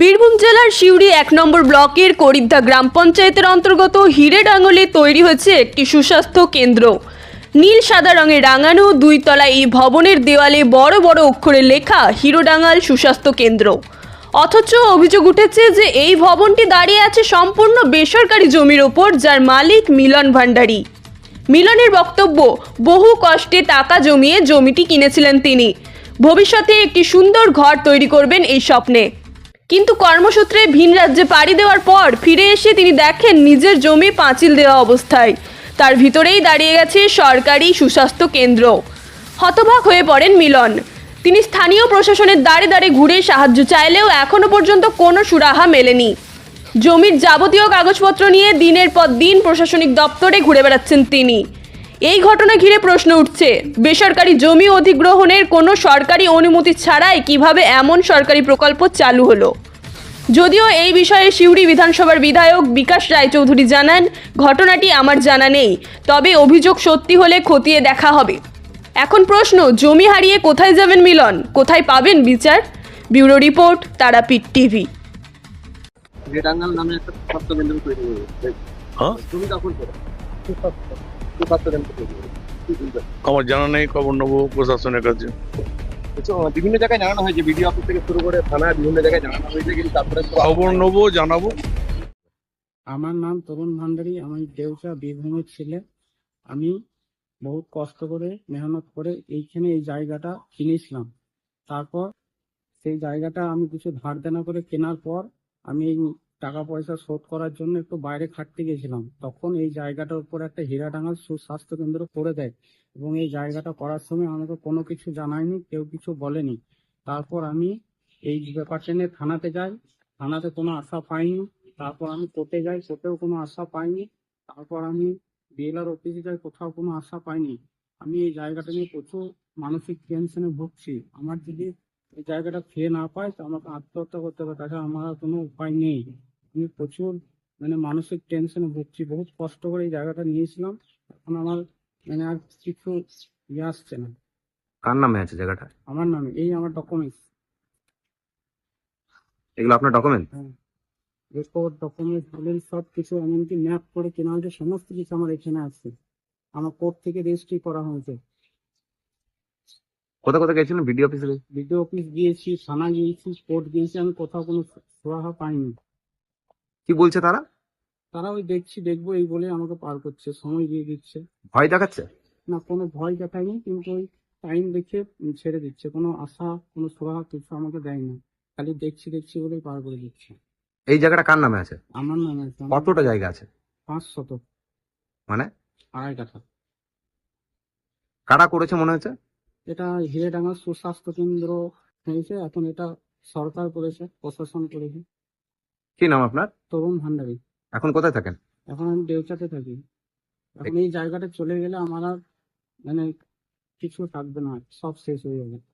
বীরভূম জেলার সিউড়ি এক নম্বর ব্লকের করিদ্ধা গ্রাম পঞ্চায়েতের অন্তর্গত হিরেডাঙ্গলে তৈরি হয়েছে একটি সুস্বাস্থ্য কেন্দ্র। নীল, সাদা রঙে রাঙানো দুই তলা এই ভবনের দেওয়ালে বড় বড় অক্ষরে লেখা হিরোডাঙ্গাল সুস্বাস্থ্য কেন্দ্র। অথচ অভিযোগ উঠেছে যে এই ভবনটি দাঁড়িয়ে আছে সম্পূর্ণ বেসরকারি জমির ওপর, যার মালিক মিলন ভান্ডারী মিলনের বক্তব্য, বহু কষ্টে টাকা জমিয়ে জমিটি কিনেছিলেন তিনি। ভবিষ্যতে একটি সুন্দর ঘর তৈরি করবেন এই স্বপ্নে। কিন্তু কর্মসূত্রে ভিন রাজ্যে পাড়ি দেওয়ার পর ফিরে এসে তিনি দেখেন নিজের জমি পাঁচিল দেওয়া অবস্থায়। তার ভিতরেই দাঁড়িয়ে গেছে সরকারি সুস্বাস্থ্য কেন্দ্র। হতবাক হয়ে পড়েন মিলন। তিনি স্থানীয় প্রশাসনের দাঁড়ে দাঁড়ে ঘুরে সাহায্য চাইলেও এখনও পর্যন্ত কোনো সুরাহা মেলেনি। জমির যাবতীয় কাগজপত্র নিয়ে দিনের পর দিন প্রশাসনিক দপ্তরে ঘুরে বেড়াচ্ছেন তিনি। এই ঘটনা ঘিরে প্রশ্ন উঠছে, বেসরকারি জমি অধিগ্রহণের কোনো সরকারি অনুমতি ছাড়াই কীভাবে এমন সরকারি প্রকল্প চালু হলো? যদিও এই বিষয়ে সিউড়ি বিধানসভার বিধায়ক বিকাশ রায়চৌধুরী জানান ঘটনাটি আমার জানা নেই। তবে অভিযোগ সত্যি হলে খতিয়ে দেখা হবে। এখন প্রশ্ন জমি হারিয়ে কোথায় যাবেন মিলন? কোথায় পাবেন বিচার? Bureau report Tarapith TV. রেডাঙ্গাল নামে একটা স্বাস্থ্য কেন্দ্র তৈরি হয়েছে হ্যাঁ? তুমি তখন কেন্দ্র তৈরি? আমার জানা নেই খবর নেব প্রশাসনের কাছে। বিভিন্ন জায়গায় জানানো হয়েছে বিডিও অফিস থেকে শুরু করে থানায় বিভিন্ন জায়গায় জানানো হয়েছে কিন্তু তারপরে খবর নেব জানাব। আমার নাম তরুণ ভান্ডারী আমি দেউচা বীরভূমের ছেলে। আমি বহুত কষ্ট করে মেহনত করে এইখানে এই জায়গাটা কিনেছিলাম। তারপর সেই জায়গাটা আমি কিছু ধার দেনা করে কেনার পর আমি এই টাকা পয়সা শোধ করার জন্য একটু বাইরে খাটতে গেছিলাম তখন এই জায়গাটার উপর একটা হীরাডাঙ্গাল সুস্বাস্থ্য কেন্দ্র করে দেয় এবং এই জায়গাটা করার সময় আমাকে কোনো কিছু জানায়নি, কেউ কিছু বলেনি। তারপর আমি এই ব্যাপারটা নিয়ে থানাতে যাই, থানাতে কোনো আশা পাইনি। তারপর আমি কোর্টে যাই, কোর্টেও কোনো আশা পাইনি। তারপর আমি বিএলআর অফিসে যাই, কোথাও কোনো আশা পাইনি। আমি এই জায়গাটা নিয়ে প্রচুর মানসিক টেনশনে ভুগছি। আমার যদি এই জায়গাটা ফিরে না পাই তো আমাকে আত্মহত্যা করতে হবে, তাছাড়া আমার কোনো উপায় নেই। আমি প্রচুর মানে মানসিক টেনশনে ভুগছি। বহুত কষ্ট করে এই জায়গাটা নিয়েছিলাম। এখন আমার মানে আর কিছু ইয়ে আসছে না। কার নামে আছে জায়গাটা? আমার নামে এই আমার ডকুমেন্টস এগুলো আপনার ডকুমেন্ট রেকর্ড ডকুমেন্টস বলেন সব কিছু এমনকি ম্যাপ করে কেনা কেনালটি সমস্ত কিছু আমার এখানে আছে। আমার কোর্ট থেকে রেজিস্ট্রি করা হয়েছে। কোথায় কোথায় গেছিলেন বিডিও অফিসে বিডিও অফিস গিয়েছি থানা গিয়েছি কোর্ট গিয়েছি আমি কোথাও কোনো সুরাহা পাইনি। কি বলছে তারা? তারা ওই দেখছি দেখব এই বলে আমাকে পার করছে সময় দিয়ে দিচ্ছে। ভয় দেখাচ্ছে? না কোনো ভয় দেখায়নি কিন্তু ওই টাইম দেখে ছেড়ে দিচ্ছে। কোনো আশা কোনো সুরাহা কিছু আমাকে দেয় না খালি দেখছি দেখছি বলেই পার করে দিচ্ছে। এই জায়গাটা কার নামে আছে? আমার নামে আছে। কতটা জায়গা আছে? পাঁচ শত মানে? আড়াই কাঠা কারা করেছে মনে হচ্ছে এটা হিরেডাঙ্গা সুস্বাস্থ্য কেন্দ্র হয়েছে। এখন এটা সরকার করেছে প্রশাসন করেছে। কি নাম আপনার? তরুণ ভান্ডারী। এখন কোথায় থাকেন? এখন আমি দেউচাতে থাকি। এখন এই জায়গাটা চলে গেলে আমার আর মানে কিছু থাকবে না সব শেষ হয়ে যাবে।